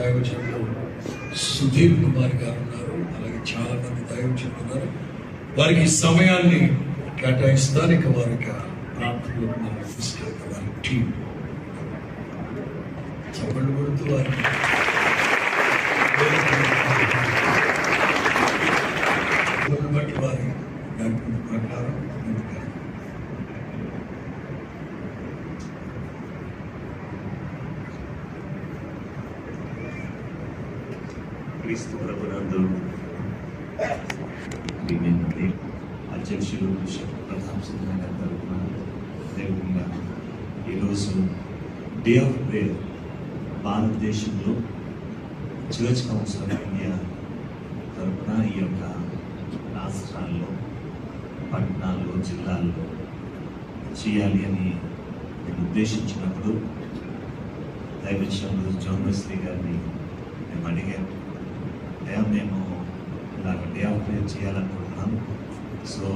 దైవజనులు సుధీర్ కుమార్ గారు ఉన్నారు. అలాగే చాలా మంది దైవజనులు ఉన్నారు. వారికి సమయాన్ని కేటాయిస్తానికి వారికి ప్రార్థనలు మనం వారి టీం. చెప్పండి కొడుతూ వారికి క్రీస్తు ప్రభునందు అధ్యక్షులు ప్రతాప్ సింగ్ గారి తరఫున అదేవిధంగా ఈరోజు డే ఆఫ్ ప్రేయర్ భారతదేశంలో చర్చ్ కౌన్సిల్ ఆఫ్ ఇండియా తరఫున ఈ యొక్క రాష్ట్రాల్లో పట్టణాల్లో జిల్లాల్లో చేయాలి అని నేను ఉద్దేశించినప్పుడు దైవచంద్రుడు జోమశ్రీ గారిని మేము అడిగాము అయ్యా మేము ఇలాగ డే ఆఫ్ ప్రేయర్ చేయాలనుకుంటున్నాం. సో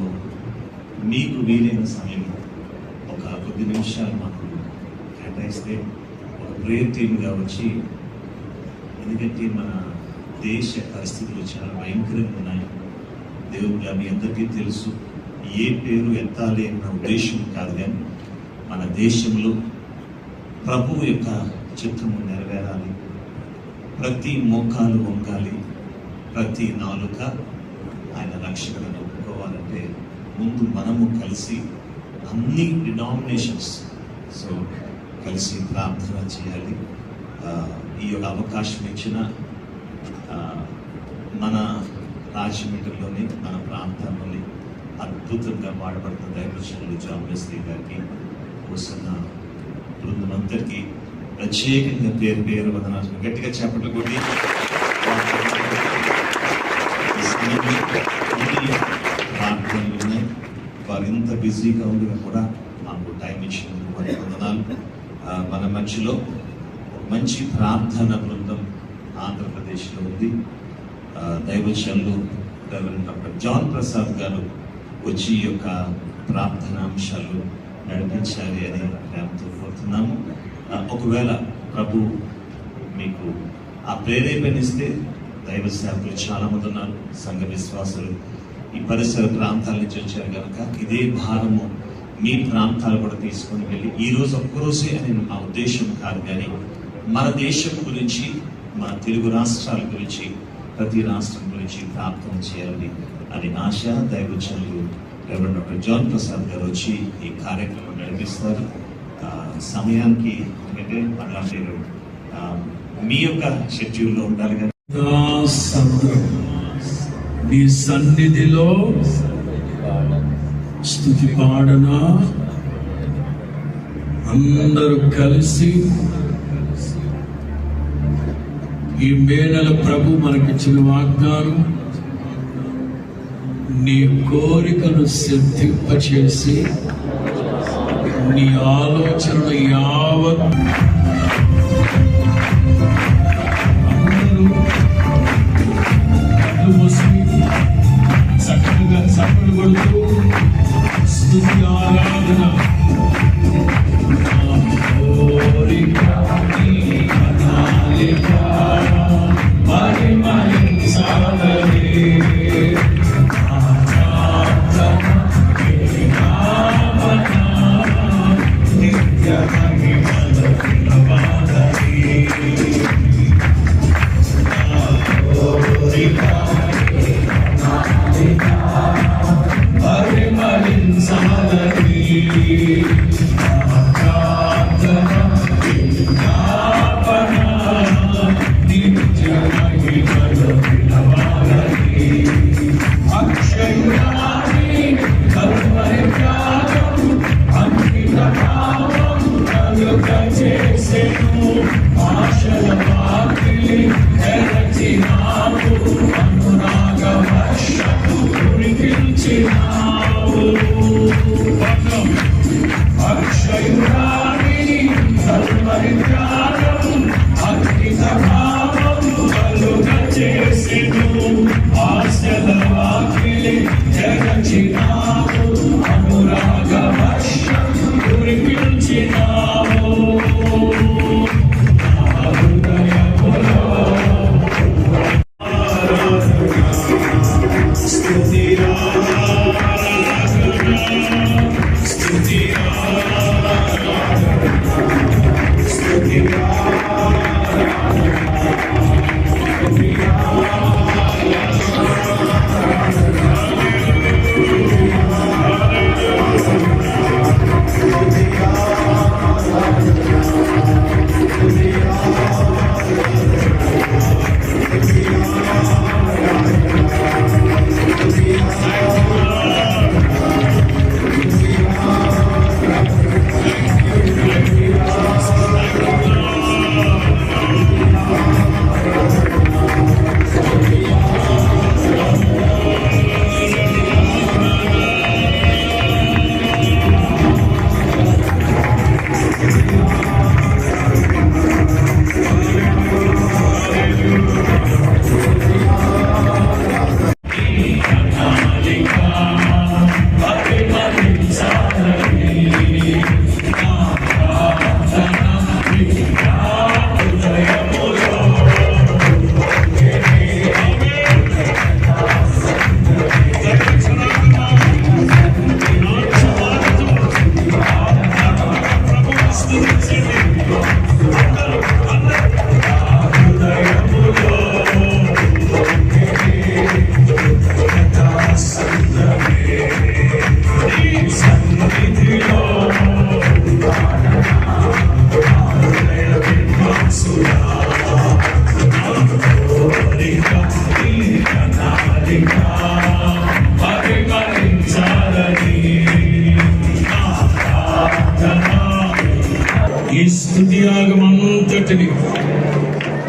మీకు వీలైన సమయం ఒక కొద్ది నిమిషాలు మాకు కేటాయిస్తే ఒక ప్రేయర్ టీమ్గా వచ్చి ఎందుకంటే మన దేశ పరిస్థితులు చాలా భయంకరంగా ఉన్నాయి. దేవుడిగా మీ అందరికీ తెలుసు ఏ పేరు ఎత్తాలి అన్న ఉద్దేశం కాదు కానీ మన దేశంలో ప్రభువు యొక్క చిత్తము నెరవేరాలి ప్రతి మోకాలు వంకాలి ప్రతి నాలుక ఆయన రక్షకులను ఒప్పుకోవాలంటే ముందు మనము కలిసి అన్ని డినామినేషన్స్ సో కలిసి ప్రార్థన చేయాలి. ఈ యొక్క అవకాశం ఇచ్చిన మన రాజమండ్రిలోని మన ప్రాంతంలోని అద్భుతంగా వాడబడుతున్న దైవచనులు జాంబేశ్వరి గారికి వస్తున్న బృందమందరికీ ప్రత్యేకంగా పేరు పేరు వదనాలు. గట్టిగా చేపట్లు కొట్టి ఈ ఉన్నాయి వారు ఇంత బిజీగా ఉండగా కూడా మాకు టైం ఇచ్చినందుకు వారి వందనాలు మన మధ్యలో మంచి ప్రార్థన బృందం ఆంధ్రప్రదేశ్లో ఉంది దైవచంలో డాక్టర్ జాన్ ప్రసాద్ గారు వచ్చి ఈ యొక్క ప్రార్థన అంశాలు నడిపించాలి అని ప్రేమతో కోరుతున్నాము. ఒకవేళ ప్రభు మీకు ఆ ప్రేరేపణిస్తే దైవ సేవకులు చాలా మంది ఉన్నారు. సంఘ విశ్వాసులు ఈ పరిసర ప్రాంతాల నుంచి వచ్చారు కనుక ఇదే భారము. మీ ప్రాంతాలు కూడా తీసుకొని వెళ్ళి ఈ రోజు ఒక్కరోజే అని మా ఉద్దేశం కాదు కానీ మన దేశం గురించి మన తెలుగు రాష్ట్రాల గురించి ప్రతి రాష్ట్రం గురించి ప్రార్థన చేయాలని అని ఆశ దైవచనులు రెవరెండ్ డాక్టర్ జాన్ ప్రసాద్ గారు వచ్చి ఈ కార్యక్రమం నడిపిస్తారు. సమయానికి ఎందుకంటే మళ్ళా మీ యొక్క షెడ్యూల్లో ఉండాలి కానీ నీ సన్నిధిలో స్థుతి పాడన? అందరూ కలిసి ఈ మేనల ప్రభు మనకిచ్చిన వాగ్దానం నీ కోరికను సిద్ధింపచేసి నీ ఆలోచనలు యావత్ చేసెను ఆశల వాకిలి తెరచి నాకు అనురాగ వర్షపు కురిపించినావు పట్నం అక్షయురాణి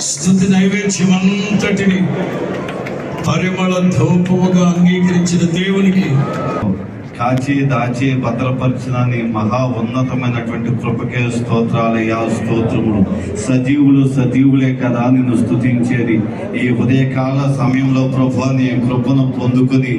స్థుతి నైవేద్యం అంతటిని పరిమళ ధూపముగా అంగీకరించిన దేవునికి కాచి దాచి భద్రపరిచిన నీ మహా ఉన్నతమైనటువంటి కృపకే స్తోత్రాలయ్యా స్తోత్రములు. సజీవులు సజీవులే కదా నిన్ను స్థుతించేది. ఈ ఉదయకాల సమయంలో ప్రభు నీ కృపను పొందుకుని